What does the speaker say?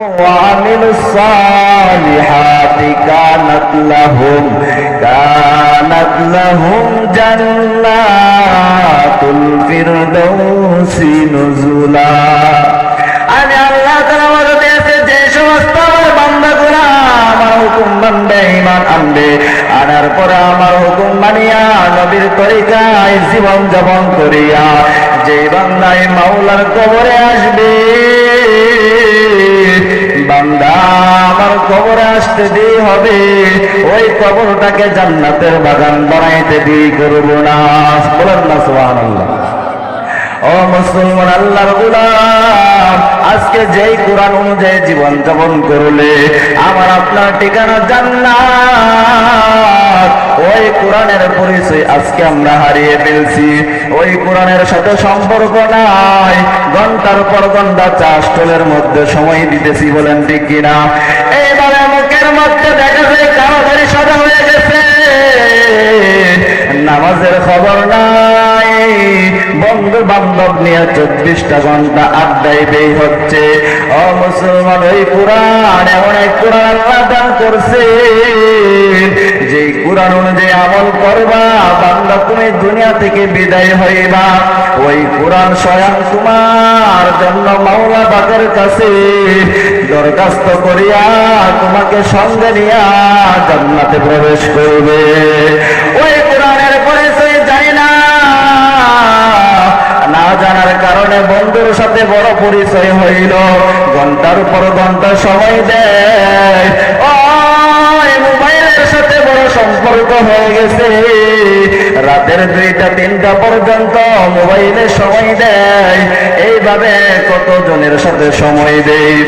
وعملوا الصالحات كانت لهم كانت لهم جنات الفردوس نزلا আমি আল্লাহ তাআলা ওয়াদা দিয়েছে যে সমস্ত আমার বান্দাগুলো আমার হুকুম মানবে ঈমান আনবে আনার পরে আমার হুকুম মানিয়া নবীর তরিকায় জীবন যাপন করিয়া যে বান্দায় মাওলার কবরে আসবে দিয়ে হবে। ওই কবরটাকে জান্নাতের বাগান বানাইতে দিয়ে করব না। বলেন না, সুবহানাল্লাহ। ও মুসলমান আল্লাহর গোলাম, আজকে যেই কোরআন অনুযায়ী জীবন যাপন করলে আমার আপনার ঠিকানা জান্নাত। ওই কোরআনের পরিচয় আজকে আমরা হারিয়ে ফেলছি। ওই কোরআনের সাথে সম্পর্ক নাই। ঘণ্টার পর ঘণ্টা চাষটলের মধ্যে সময় দিতেছি বলেন ঠিক কিনা? মধ্যে দেখা যায় তাড়াতাড়ি সাদা হয়ে গেছে। নামাজের খবর নাই। বন্ধু বান্ধব নিয়ে চব্বিশটা ঘণ্টা বেই হচ্ছে। মুসলমান, ওই কোরআন এমন এক কোরআন আল্লাহ করছে। যে কোরআন অনুযায়ী আমল করবা, বান্দা তুমি দুনিয়া থেকে বিদায় হইবা। ওই কোরআন স্বয়ং তোমার জন্য মাওলা কাছে। দরখাস্ত করিয়া তোমাকে সঙ্গে নিয়া জান্নাতে প্রবেশ করবে। ওই কোরআনের পরিচয় জানি না। না জানার কারণে বন্ধুর সাথে বড় পরিচয় হইল। ঘণ্টার পর ঘণ্টা সময় দেয়। ও মোবাইলের সাথে বড় সম্পর্ক হয়ে গেছে। রাতের দুইটা, তিনটা পর্যন্ত মোবাইলে সময় দেয়। এইভাবে কত জনের সাথে সময় দেয়?